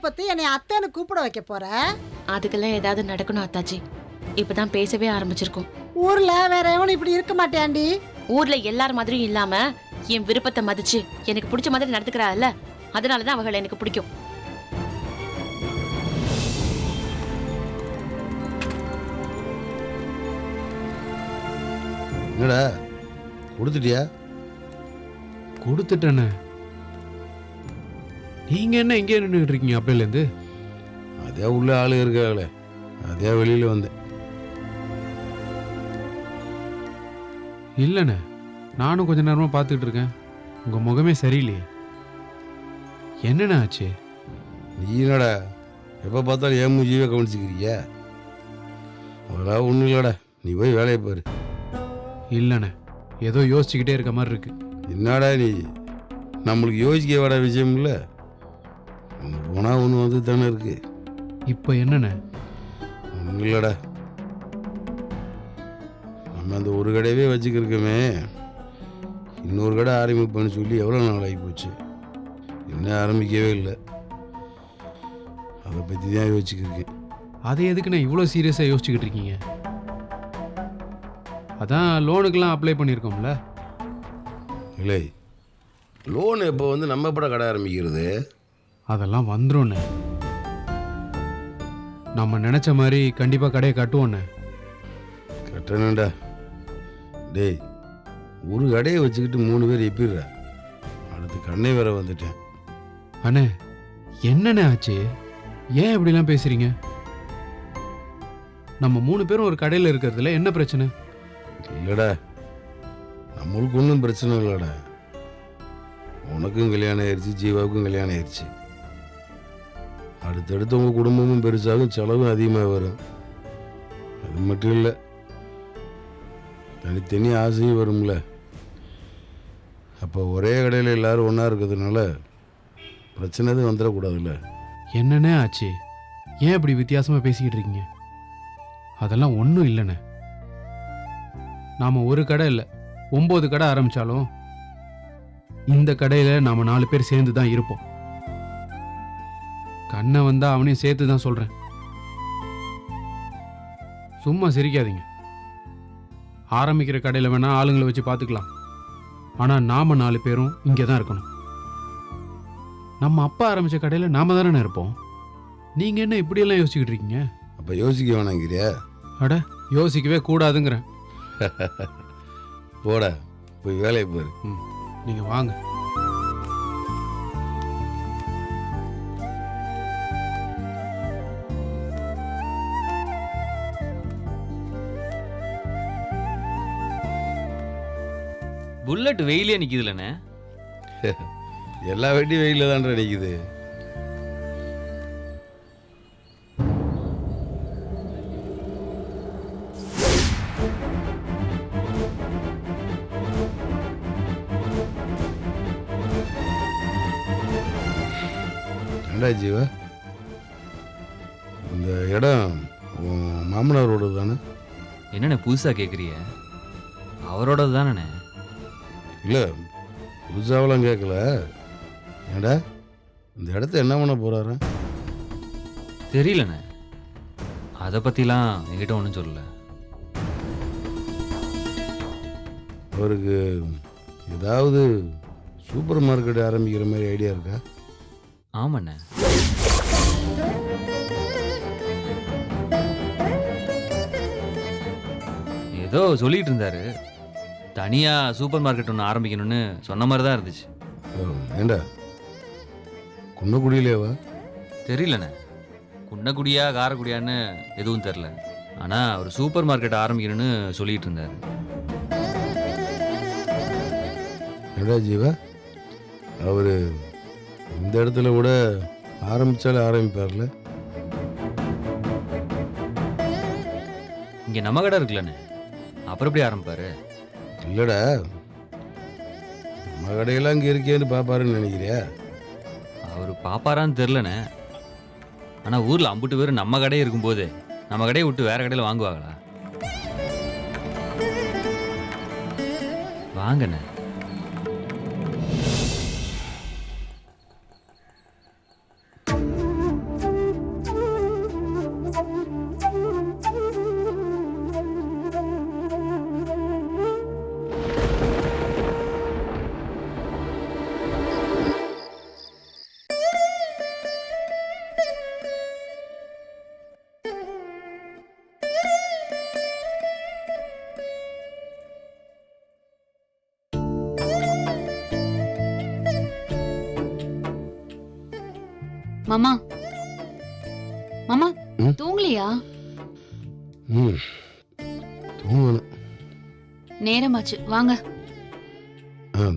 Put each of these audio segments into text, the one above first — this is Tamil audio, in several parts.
பத்தி என்னை அத்தைன்னு கூப்பிட வைக்க போற? அதுக்கெல்லாம் ஏதாவது நடக்கணும் அத்தாச்சி. இப்பதான் பேசவே ஆரம்பிச்சிருக்கோம். ஊர்ல வேற எவனும் இப்படி இருக்க மாட்டேன்டி. ஊர்ல எல்லார் மாதிரியும் இல்லாம என் விருப்பத்தை மதிச்சு எனக்கு பிடிச்ச மாதிரி நடந்துக்கிறாள்ல அதனாலதான் அவகளை எனக்கு பிடிக்கும். என்னடா கொடுத்துட்டியா? கொடுத்துட்டேண்ணே நீங்க என்ன இங்கே நின்றுட்டு இருக்கீங்க அப்பையிலேருந்து? அதே உள்ள ஆளு இருக்காங்களே. அதே வெளியில் வந்தேன் இல்லைண்ணே. நானும் கொஞ்ச நேரமா பார்த்துக்கிட்டு இருக்கேன். உங்க முகமே சரியில்லையே. என்னண்ணே ஆச்சு? நீ என்னடா எப்போ பார்த்தாலும் ஏன் மூஞ்சியே கவனிச்சுக்கிறீங்க? அதெல்லாம் ஒன்றும் இல்லைடா. நீ போய் வேலையை பாரு. இல்லைண்ணே. ஏதோ யோசிச்சுக்கிட்டே இருக்க மாதிரி இருக்கு. என்னடா நீ? நம்மளுக்கு யோசிக்க வேட விஷயம் இல்லை. போனால் ஒன்று வந்து தானே இருக்கு. இப்போ என்னண்ணே ஒன்றும் இல்லைடா. நம்ம அந்த ஒரு கடையவே வச்சுக்கிருக்கோமே. இன்னொரு கடை ஆரம்பிப்பேன்னு சொல்லி எவ்வளோ நாள் ஆகி போச்சு? இன்னும் ஆரம்பிக்கவே இல்லை. அதை பற்றி தான் யோசிச்சுக்கிருக்கேன். அதை எதுக்குண்ணே இவ்வளோ சீரியஸாக யோசிச்சுக்கிட்டு இருக்கீங்க? அதான் லோனுக்கெல்லாம் அப்ளை பண்ணியிருக்கோம்ல. இல்லை. லோன் இப்போ வந்து நம்ம எப்படா கடை ஆரம்பிக்கிறது? அதெல்லாம் வந்துரும்ண்ணே நம்ம நினச்ச மாதிரி கண்டிப்பாக கடையை கட்டுவோண்ணே கட்டணும்டா. டேய் ஒரு கடையை வச்சுக்கிட்டு மூணு பேர் எப்பிடுற? அடுத்து கண்ணை வேற வந்துட்டேன். அண்ணே என்னண்ணே ஆச்சு? ஏன் இப்படிலாம் பேசுறீங்க? நம்ம மூணு பேரும் ஒரு கடையில் இருக்கிறதுல என்ன பிரச்சனை? இல்லைடா. நம்மளுக்கு ஒன்றும் பிரச்சனை இல்லைடா. உனக்கும் கல்யாணம் ஆயிடுச்சு ஜீவாவுக்கும் கல்யாணம் ஆயிடுச்சு அடுத்தடுத்து உங்கள் குடும்பமும் பெருசாகும் செலவும் அதிகமாக வரும். அது மட்டும் இல்லை தனித்தனி ஆசையும் வரும்ல. அப்போ ஒரே கடையில் எல்லாரும் ஒன்றா இருக்கிறதுனால பிரச்சனை எதுவும் வந்துடக்கூடாதுல்ல. என்னண்ணே ஆச்சு? ஏன் இப்படி வித்தியாசமாக பேசிக்கிட்டு இருக்கீங்க? அதெல்லாம் ஒன்றும் இல்லைண்ணே. நாம் ஒரு கடை இல்லை ஒம்பது கடை ஆரம்பித்தாலும் இந்த கடையில் நாம் நாலு பேர் சேர்ந்து தான் இருப்போம். கண்ணை வந்தால் அவனையும் சேர்த்து தான் சொல்கிறேன் சும்மா சிரிக்காதீங்க. ஆரம்பிக்கிற கடையில் வேணால் ஆளுங்களை வச்சு பார்த்துக்கலாம் ஆனால் நாம் நாலு பேரும் இங்கே தான் இருக்கணும். நம்ம அப்பா ஆரம்பித்த கடையில் நாம தானே இருப்போம். நீங்கள் என்ன இப்படியெல்லாம் யோசிச்சுக்கிட்டு இருக்கீங்க? அப்போ யோசிக்க வேணாங்கிறியா? அட யோசிக்கவே கூடாதுங்கிறேன். போடா போய் வேலையை பாரு. நீங்கள் வாங்க. புல்லட் வெயிலே நிக்குதுலண்ணே. எல்லா வெட்டியும் வெயிலில் தான்டா நிற்குது ஏண்டா ஜீவா? இந்த இடம் மாமனாரோட தானே என்னண்ணே புதுசா கேக்குறிய அவரோட தானே இல்லை புதுசாவெல்லாம் கேட்கல ஏண்டா இந்த இடத்த என்ன பண்ண போகிறாரு தெரியலண்ணே. அதை பத்திலாம் என்கிட்ட ஒன்றும் சொல்லல. அவருக்கு ஏதாவது சூப்பர் மார்க்கெட் ஆரம்பிக்கிற மாதிரி ஐடியா இருக்கா? ஆமாண்ணே. ஏதோ சொல்லிட்டு இருந்தாரு. தனியா சூப்பர் மார்க்கெட் ஒன்று ஆரம்பிக்கணும்னு சொன்ன மாதிரி தான் இருந்துச்சு ஏண்டா? குன்னக்குடியிலேவா தெரியலண்ணே. குன்னக்குடியா காரக்குடியான்னு எதுவும் தெரில ஆனால் ஒரு சூப்பர் மார்க்கெட் ஆரம்பிக்கணும்னு சொல்லிட்டு இருந்தாரு. ஏண்டா ஜீவா? அவர் இந்த இடத்துல கூட ஆரம்பித்தாலே ஆரம்பிப்பார்ல? இங்கே நம்ம கடை இருக்குல்லண்ணே. அப்புறம் எப்படி ஆரம்பிப்பாரு? இல்லைடா. நம்ம கடையெல்லாம் இங்கே இருக்கேன்னு பார்ப்பாருன்னு நினைக்கிறியா? அவர் பாப்பாரான்னு தெரிலண்ணே ஆனால் ஊரில் அம்புட்டு பேர் நம்ம கடையே இருக்கும்போது நம்ம கடையை விட்டு வேற கடையில் வாங்குவாங்களா? வாங்கண்ணே. நேரமாச்சு வாங்க.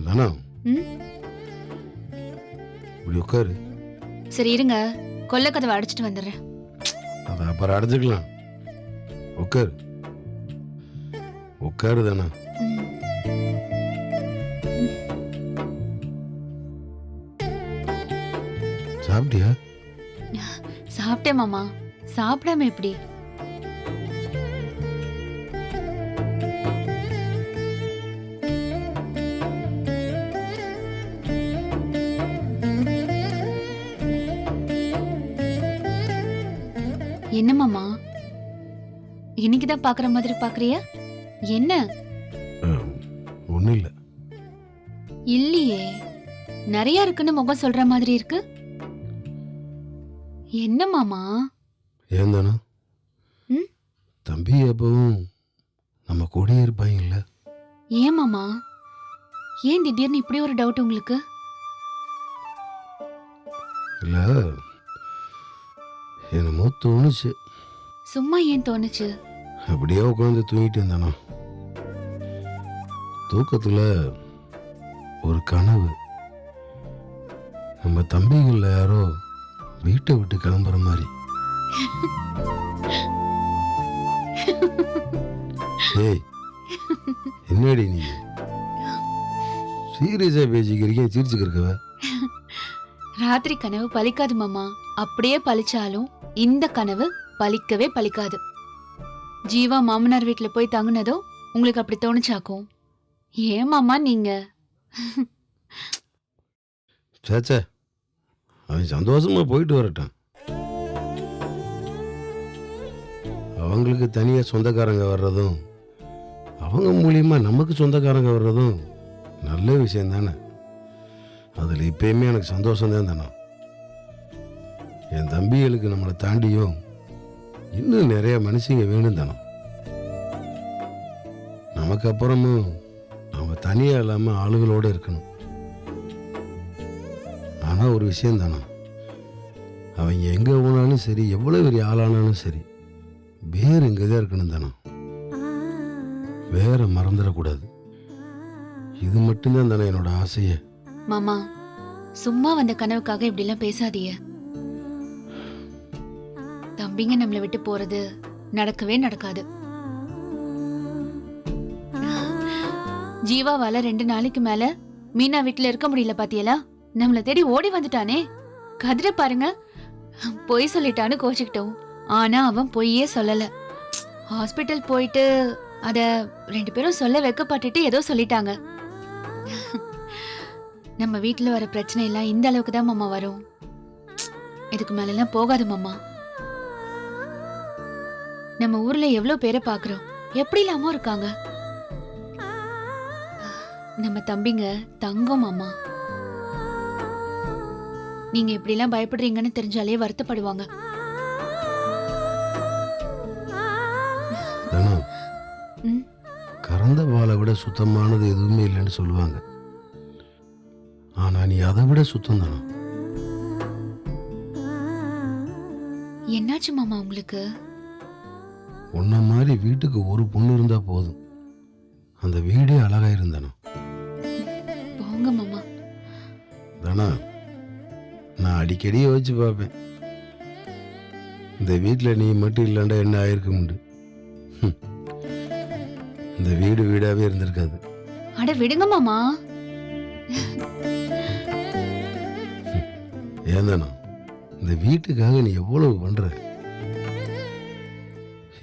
தானா ம்? இப்படி உட்காரு. சரி இருங்க. கொல்ல கதவை அடிச்சிட்டு வந்துடுறேன். அதை அப்புறம் அடைச்சிக்கலாம் உட்காரு. உட்காரு தானே. சாப்பிட்டியா? சாப்பிட்டேன் மாமா. சாப்பிடாம எப்படி? இன்னைக்குதான் பாக்குற மாதிரி பாக்குறியா? என்ன? ஒன்றும் இல்லை. இல்லையே. நிறைய இருக்குன்னு முகம் சொல்ற மாதிரி இருக்கு. என்ன மாமா? ஏன் தானே? தம்பி எப்பவும் நம்ம கூடயே இருப்பாங்கல்ல ஏன் மாமா? ஏன் திடீர்னு இப்படி ஒரு டவுட் உங்களுக்கு? இல்லை. என்னமோ தோணுச்சு. சும்மா ஏன் தோணுச்சு? அப்படியே உட்காந்து தூங்கிட்டு இருந்தானா? தூக்கத்தில் ஒரு கனவு. நம்ம தம்பிகளில் யாரோ வீட்டை விட்டு கிளம்புற மாதிரி. ஏய் என்னடி நீ? சீரியஸாக பேசிக்கிறீங்க சிரிச்சுக்கிறக்கவ ராத்திரி கனவு பலிக்காது மாமா. அப்படியே பழிச்சாலும் இந்த கனவு பலிக்கவே பலிக்காது. ஜீவா மாமனார் வீட்டில் போய் தங்கினதோ உங்களுக்கு அப்படி தோணுச்சாக்கும்? ஏன் மாமா நீங்க? சேச்சே அவன் சந்தோஷமா போயிட்டு வரட்டும். அவங்களுக்கு தனியாக சொந்தக்காரங்க வர்றதும் அவங்க மூலியமா நமக்கு சொந்தக்காரங்க வர்றதும் நல்ல விஷயம் தானே. அதில் எப்பயுமே எனக்கு சந்தோஷம் தான் தானே என் தம்பிகளுக்கு நம்மளை தாண்டியும் இன்னும் நிறைய மனுஷங்க வேணும் தானோ? நமக்கு அப்புறமும் நம்ம தனியாக இல்லாமல் ஆளுகளோடு இருக்கணும். ஆனால் ஒரு விஷயம் தானே? அவங்க எங்கே போனாலும் சரி எவ்வளோ பெரிய ஆளானாலும் சரி வேறு இங்கே தான் இருக்கணும் தானோ? வேற மறந்துடக்கூடாது. இது மட்டும்தான் தானே என்னோட ஆசையே. மாமா சும்மா வந்த கனவுக்காக இப்படிலாம் பேசாதீங்க. தம்பிங்க நம்மளை விட்டு போறது நடக்கவே நடக்காது. ஜீவாவால ரெண்டு நாளைக்கு மேல மீனா வீட்டுல இருக்க முடியல பாத்தியலா? நம்மள தேடி ஓடி வந்துட்டானே. கதிர பாருங்க. பொய் சொல்லிட்டான்னு கோச்சுக்கிட்டோம். ஆனா அவன் பொய்யே சொல்லல. ஹாஸ்பிட்டல் போயிட்டு அத ரெண்டு பேரும் சொல்ல வெக்கப்பட்டுட்டு ஏதோ சொல்லிட்டாங்க. நம்ம வீட்டுல வர பிரச்சனை எல்லாம் இந்த அளவுக்கு தான் மாமா வரும். இதுக்கு மேல எல்லாம் போகாது மாமா. நம்ம ஊர்ல எவ்வளவு பேரை பாக்குறோம்? எப்படி இல்லாம இருக்காங்க. நம்ம தம்பிங்க தங்கம் மாமா. நீங்க இப்படி எல்லாம் பயப்படுறீங்கன்னு தெரிஞ்சாலே வருத்தப்படுவாங்க. கறந்த பாலை விட சுத்தமானது எதுவுமே இல்லைன்னு சொல்லுவாங்க. ஆனால் நீ அதை விட சுத்தம் தானே. என்னாச்சு மாமா உங்களுக்கு? உன்ன மாதிரி வீட்டுக்கு ஒரு பொண்ணு இருந்தா போதும். அந்த வீடே அழகா இருந்தானோ போங்க மாமா. தானா நான் அடிக்கடி யோசிச்சு பார்ப்பேன். இந்த வீட்டில் நீ மட்டும் இல்லைண்டா என்ன ஆயிருக்கும்ண்டு. இந்த வீடு வீடாவே இருந்திருக்காது. அட விடுங்க மாமா. ஏன் தானோ இந்த வீட்டுக்காக நீ எவ்வளவு பண்ற?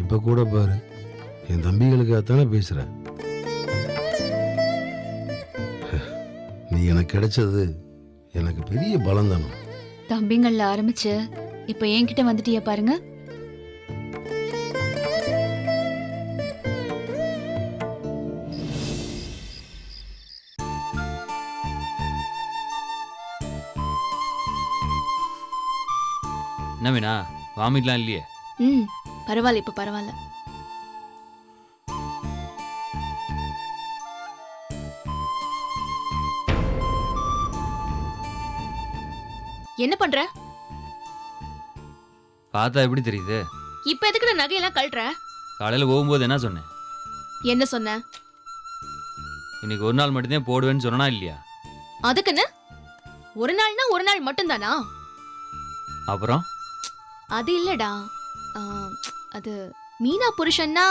இப்ப கூட பாரு. என் தம்பிகளுக்காகத்தானே பேசுற. நீ எனக்கு கிடைச்சது எனக்கு பெரிய பலம் தானோ. தம்பிங்கள்ல ஆரம்பிச்சு இப்ப என்கிட்ட வந்துட்டியா பாருங்க. என்ன வேணா வாமிட்லாம் இல்லையே? ம். பரவாயில்ல இப்ப பரவாயில்ல. என்ன பண்ற? பார்த்தா எப்படி தெரியுது. இப்ப எதுக்கு நான் நகையெல்லாம் கழட்டுற? காலையில் போகும்போது என்ன சொன்னேன்? என்ன சொன்ன? இன்னைக்கு ஒரு நாள் மட்டும்தான் போடுவேன்னு சொன்னா இல்லையா? அதுக்குன்னு ஒரு நாள்னா ஒரு நாள் மட்டும்தானா? அப்புறம்? அது இல்லடா. அது மீனா புருஷன்னா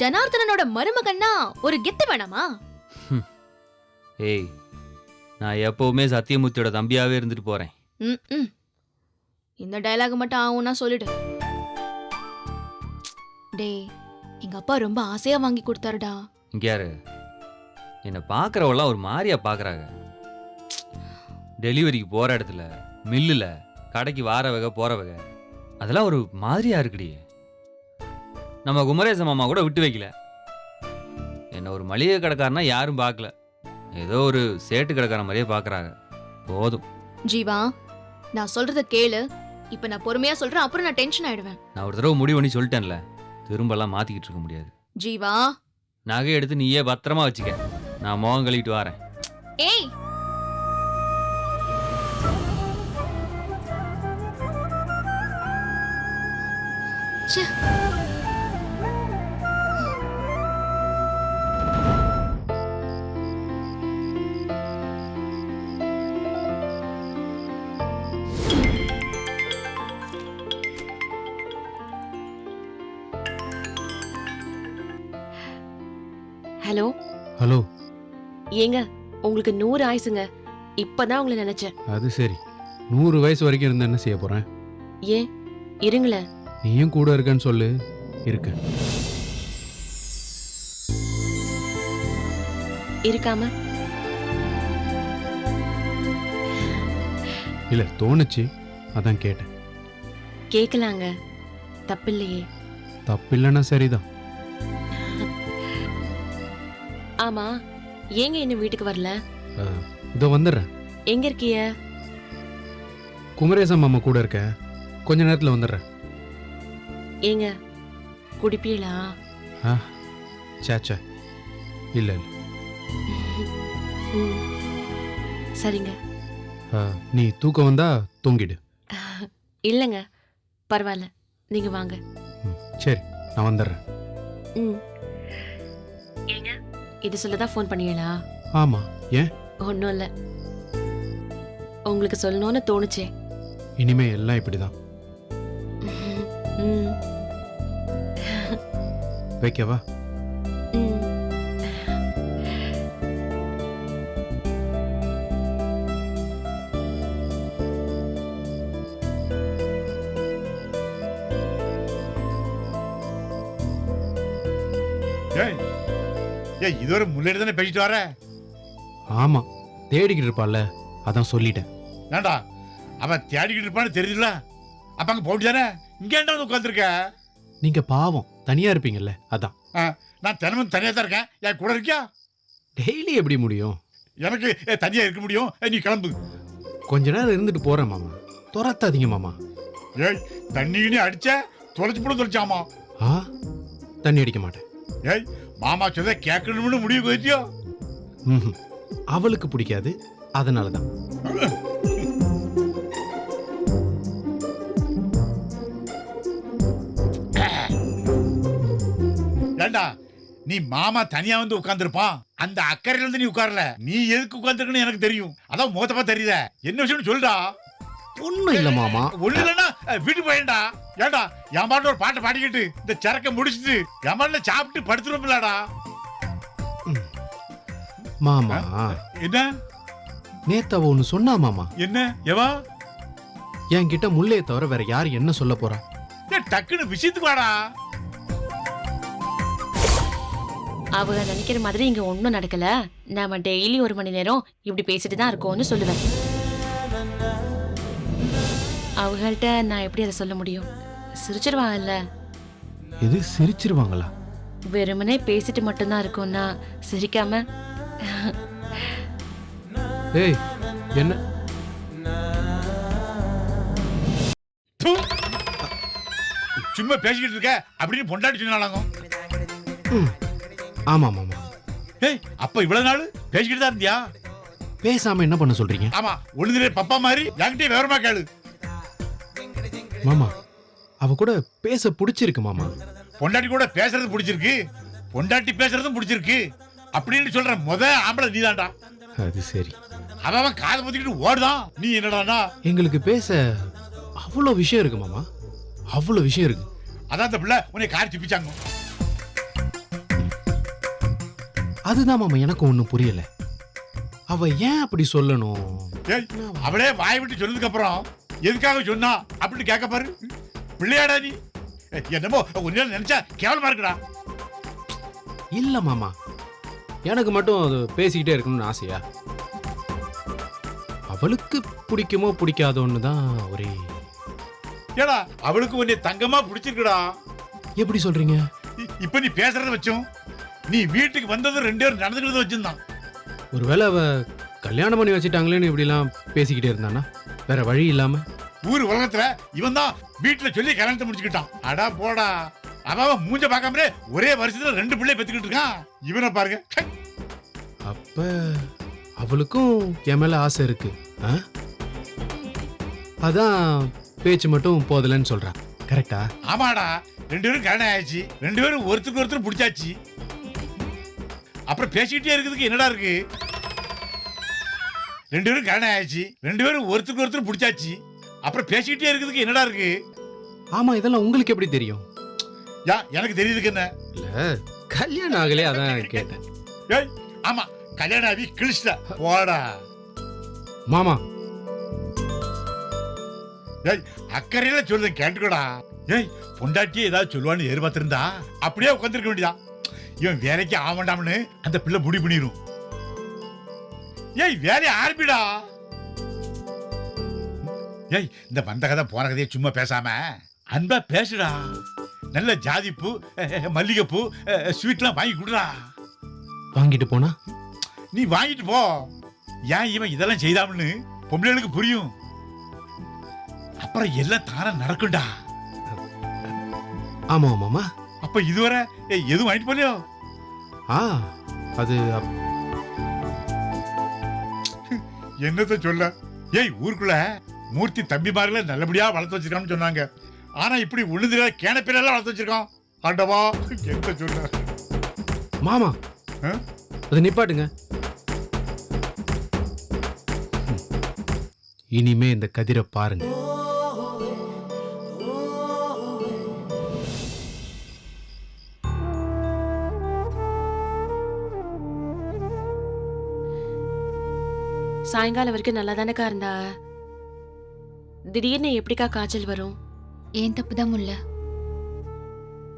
ஜனார்தனனோட மருமகன்னா ஒரு கெத்து வேணாமா? ஏய் நான் எப்பவுமே சத்தியமூர்த்தியோட தம்பியாவே இருந்துட்டு போறேன். ம். இந்த டயலாக் மட்டும் ஆகும்னா சொல்லிடு. டேய் எங்க அப்பா ரொம்ப ஆசையா வாங்கி கொடுத்தாருடா. இங்க யாரு? என்னை பார்க்குறவெல்லாம் ஒரு மாதிரியா பார்க்குறாங்க. டெலிவரிக்கு போகிற இடத்துல மில்லில் கடைக்கு வார வகை போகிற வகை. அதெல்லாம் ஒரு மாதிரியா இருக்குடி. நம்ம குமரேச மாமா கூட விட்டு வைக்கல. என்ன ஒரு மளிகை கடைக்காரனா யாரும் பார்க்கல. ஏதோ ஒரு சேட்டு கடைக்காரன் மாதிரியே பார்க்குறாங்க. போதும். ஜீவா நான் சொல்றத கேளு. இப்ப நான் பொறுமையா சொல்றேன் அப்புறம் நான் டென்ஷன் ஆயிடுவேன். நான் ஒரு தடவை முடிவு பண்ணி சொல்லிட்டேன்ல. திரும்பலாம் மாற்றிக்கிட்டு இருக்க முடியாது. ஜீவா. நகை எடுத்து நீயே பத்திரமா வச்சுக்க. நான் முகம் கழுவிட்டு வரேன். ஏய் ஹலோ? ஹலோ. ஏங்க உங்களுக்கு நூறு ஆயுசுங்க. இப்பதான் உங்களை நினைச்சேன். அது சரி. நூறு வயசு வரைக்கும் இருந்து என்ன செய்ய போறேன்? ஏன்? இருங்களேன். நீயும் கூட இருக்கேன்னு சொல்லு. இருக்கேன் இருக்காம? இல்ல தோணுச்சு. அதான் கேட்டேன். கேட்கலாங்க தப்பில்லையே. தப்பில்லைன்னா சரிதான். ஆமா ஏங்க இன்னும் வீட்டுக்கு வரல? இதோ வந்துடுறேன். எங்க இருக்கிய? குமரேசன் மாமா கூட இருக்க. கொஞ்ச நேரத்துல வந்துடுறேன். ஏங்க குடிப்பீளா சேச்சே இல்ல. சரிங்க. ஆ, நீ தூக்கம் வந்தா தூங்கிடு. இல்லைங்க பரவாயில்ல. நீங்க வாங்க. சரி நான் வந்துடுறேன். ம். ஏங்க இது சொல்லதான் ஃபோன் பண்ணீங்களா? ஆமா ஏன்? ஒன்றும் இல்லை. உங்களுக்கு சொல்லணும்னு தோணுச்சே. இனிமே எல்லாம் இப்படிதான். ம். வைக்கவா? ஏய் ஏய் இதுவரை முன்னாடி தானே பேசிட்டு வர? ஆமா தேடிக்கிட்டு இருப்பாள்ல அதான் சொல்லிட்டேன். ஏண்டா அவன் தேடிக்கிட்டு இருப்பான்னு தெரியுதுல அப்ப அங்க போட்டு தானே? இங்க வந்து உட்காந்துருக்க நீங்க பாவம் தனியா இருப்பீங்கல்ல அதான். நான் தினமும் தனியா தான் இருக்கேன். என் கூட இருக்கியா? டெய்லி எப்படி முடியும்? எனக்கு ஏ, தனியா இருக்க முடியும். நீ கிளம்பு. கொஞ்ச நேரம் இருந்துட்டு போறேன் மாமா. துரத்தாதீங்க மாமா. ஏய் தண்ணி கிண்ணி அடிச்ச தொலைச்சு போட தொலைச்சாமா ஆ? தண்ணி அடிக்க மாட்டேன். ஏய் மாமா சொல்ல கேட்கணும்னு முடிவு வச்சியோ. அவளுக்கு பிடிக்காது அதனால தான் ஏண்டா? நீ மாமா தனியா வந்து உட்கார்ந்திருப்பான் அந்த அக்கறையில இருந்து நீ உட்காரல. நீ எதுக்கு உட்கார்ந்துருக்கன்னு எனக்கு தெரியும். அதான் மோத்தமா தெரியுத. என்ன விஷயம்னு சொல்லுடா ஒன்றும் இல்லை மாமா. ஒண்ணு இல்லைன்னா வீட்டுக்கு போயேன்டா ஏண்டா என் ஒரு பாட்டை பாடிக்கிட்டு இந்த சரக்க முடிச்சிட்டு என் சாப்பிட்டு படுத்துருப்பலாடா மாமா. என்ன? நேத்து அவ ஒன்று சொன்னா மாமா. என்ன? எவா? என்கிட்ட முல்லையை தவிர வேற யார் என்ன சொல்ல போறா? டக்குன்னு விஷயத்துக்கு வாடா. அவங்க நினைக்கிற மாதிரி இங்க ஒன்றும் நடக்கல. நாம டெய்லி ஒரு மணி நேரம் இப்படி பேசிட்டு தான் இருக்கோம்னு சொல்லுவேன். அவங்கள்ட்ட நான் எப்படி அதை சொல்ல முடியும்? சிரிச்சிருவாங்கல்ல? இது சிரிச்சிருவாங்களா? வெறுமனே பேசிட்டு மட்டும்தான் இருக்கோம்னா சிரிக்காம. ஏய் என்ன. சும்மா பேசிக்கிட்டு இருக்க அப்படின்னு பொண்டாட்டி சொன்னாலாங்க. ஆமா மாமா ஏய் அப்ப இவ்வளவு நாள் பேசிக்கிட்டு தான் இருந்தியா? பேசாம என்ன பண்ண சொல்றீங்க? ஆமா ஒழுங்குலே பப்பா மாதிரி என்கிட்டயே விவரமா கேளு. மாமா அவ கூட பேச பிடிச்சிருக்கு மாமா. பொண்டாட்டி கூட பேசுறது பிடிச்சிருக்கு. பொண்டாட்டி பேசுறதும் பிடிச்சிருக்கு. அப்படின்னு சொல்ற முத ஆம்பளை நீதான்டா. அது சரி. அவன் காதை பொத்திக்கிட்டு ஓடுதான். நீ என்னடானா எங்களுக்கு பேச அவ்வளோ விஷயம் இருக்கு மாமா. அவ்வளோ விஷயம் இருக்கு. அதான் அந்த பிள்ளை உன்னை காரி துப்பிச்சாங்க. அதுதான் மாமா எனக்கு ஒன்றும் புரியல. அவ ஏன் அப்படி சொல்லணும்? ஏய், அவளே வாய் விட்டு சொன்னதுக்கு அப்புறம் எதுக்காக சொன்னா? அப்படின்னு கேட்க பாரு. பிள்ளையாடா நீ. ஏய், என்னமோ ஒரு நினைச்சா கேவலமா இருக்குடா. இல்ல மாமா எனக்கு மட்டும் அது பேசிக்கிட்டே இருக்கணும்னு ஆசையா? அவளுக்கு பிடிக்குமோ பிடிக்காதோன்னு தான் ஒரே ஏடா அவளுக்கு உன்னை தங்கமா பிடிச்சிருக்குடா. எப்படி சொல்றீங்க? இ- இப்ப நீ பேசுறத வச்சும் நீ வீட்டுக்கு வந்ததும் ரெண்டு பேரும் நடந்துக்கிறத வச்சிருந்தான். ஒருவேளை அவ கல்யாணம் பண்ணி வச்சுட்டாங்களேன்னு இப்படிலாம் பேசிக்கிட்டே இருந்தானா? வேற வழி இல்லாம? ஊர் உலகத்துல இவன் தான் வீட்டுல சொல்லி கல்யாணத்தை முடிச்சுக்கிட்டான். அடா போடா. அவன் மூஞ்ச பார்க்காமலே ஒரே வருஷத்துல ரெண்டு பிள்ளை பெத்துக்கிட்டு இருக்கான். இவனை பாருங்க. அப்ப அவளுக்கும் என் மேல ஆசை இருக்கு? அதான் பேச்சு மட்டும் போதலன்னு சொல்றா. கரெக்டா ஆமாடா. ரெண்டு பேரும் கல்யாணம் ஆயிடுச்சு. ரெண்டு பேரும் ஒருத்தருக்கு ஒருத்தர் பிடிச்சாச்சு. அப்புறம் பேசிக்கிட்டே இருக்கிறதுக்கு என்னடா இருக்கு? ரெண்டு பேரும் கல்யாணம் ஆயிடுச்சு ரெண்டு பேரும் ஒருத்தருக்கு ஒருத்தர் பிடிச்சாச்சு. அப்புறம் பேசிக்கிட்டே இருக்கிறதுக்கு என்னடா இருக்கு? ஆமா இதெல்லாம் உங்களுக்கு எப்படி தெரியும்? யா எனக்கு தெரியுதுக்கு என்ன? இல்ல கல்யாணம் ஆகலையே அதான் கேட்டேன். ஏய் ஆமா கல்யாணம் ஆகி கிழிச்சிட்ட. போடா. மாமா. ஏய் அக்கறையில சொல்லுங்க கேட்டுக்கோடா. ஏய் பொண்டாட்டியே ஏதாவது சொல்லுவான்னு எதிர்பார்த்திருந்தா அப்படியே உட்காந்துருக்க வேண்டியதா இவன் வேலைக்கு ஆவண்டாம்னு அந்த பிள்ளை முடிவு பண்ணிரும். ஏய் வேலையை ஆரம்பிடா. ஏய் இந்த வந்த கதை போன கதையை சும்மா பேசாம. அன்பா பேசுடா. நல்ல ஜாதிப்பூ மல்லிகைப்பூ ஸ்வீட்லாம் வாங்கி கொடுடா. வாங்கிட்டு போனா? நீ வாங்கிட்டு போ. ஏன் இவன் இதெல்லாம் செய்தாம்னு பொம்பளைகளுக்கு புரியும். அப்புறம் எல்லாம் தானே நடக்கும்டா. ஆமா மாமா அப்ப இதுவரை எதுவும் வாங்கிட்டு போலையோ? ஆ அது அப்- என்னத்த சொல்ல? ஏய் ஊருக்குள்ள மூர்த்தி தம்பிமார்களை நல்லபடியா வளர்த்து வச்சிருக்கான்னு சொன்னாங்க. ஆனா இப்படி உழுதுல கேனப்பிலாம் வளர்த்து வச்சிருக்கான். ஆண்டவா என்ன சொல்ல? மாமா ஆ? அதை நிப்பாட்டுங்க. இனிமே இந்த கதிரை பாருங்க. சாயங்காலம் வரைக்கும் நல்லா தானக்கா இருந்தா? திடீர்னு எப்படிக்கா காய்ச்சல் வரும்? ஏன் தப்பு தான் முல்ல.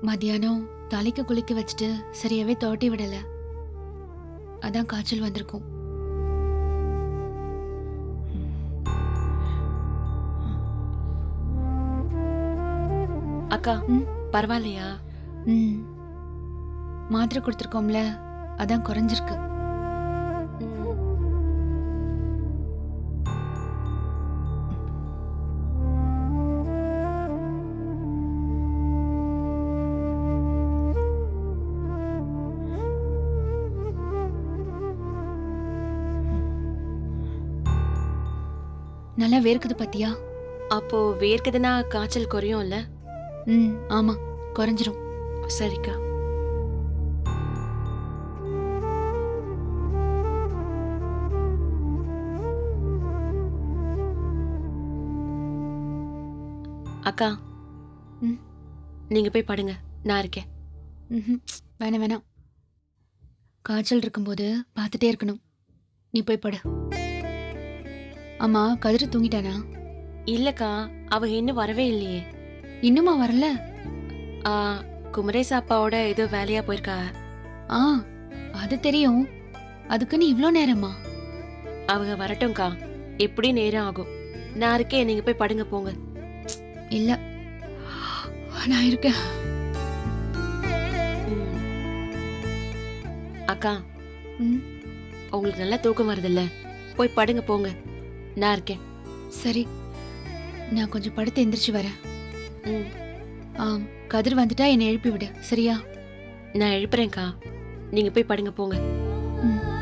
மத்தியானம் தலைக்கு குளிக்க வச்சுட்டு சரியாவே தோட்டி விடல. அதான் காய்ச்சல் வந்திருக்கும். அக்கா? பரவாயில்லையா? ம். மாத்திரை கொடுத்துருக்கோம்ல அதான் குறைஞ்சிருக்கு. நல்லா வேர்க்குது பாத்தியா? அப்போ வேர்க்குதுன்னா காய்ச்சல் குறையும்ல? ம் ஆமா குறைஞ்சிரும். சரிக்கா. அக்கா. ம். நீங்க போய் படுங்க நான் இருக்கேன். ம்ஹும். வேணாம் வேணாம். காய்ச்சல் இருக்கும்போது பார்த்துட்டே இருக்கணும். நீ போய் படு. ஆமா கதிர தூங்கிட்டானா? இல்லக்கா அவ இன்னும் வரவே இல்லையே. இன்னுமா வரல? ஆ, குமரேச அப்பாவோட ஏதோ வேலையா போயிருக்கா. ஆ அது தெரியும். அதுக்கு நீ இவ்ளோ நேரமா? அவங்க வரட்டும்க்கா. எப்படி நேரம் ஆகும்? நான் இருக்கேன் நீங்க போய் படுங்க போங்க. இல்ல. நான் இருக்கேன். அக்கா. ம், உங்களுக்கு நல்லா தூக்கம் வருதுல்ல. போய் படுங்க போங்க. நான் இருக்கேன். சரி. நான் கொஞ்சம் படுத்து எந்திரிச்சு வரேன். ம். ஆம் கதிர் வந்துட்டா என்னை எழுப்பி விடு. சரியா? நான் எழுப்புறேன்க்கா. நீங்க போய் படுங்க போங்க. ம்.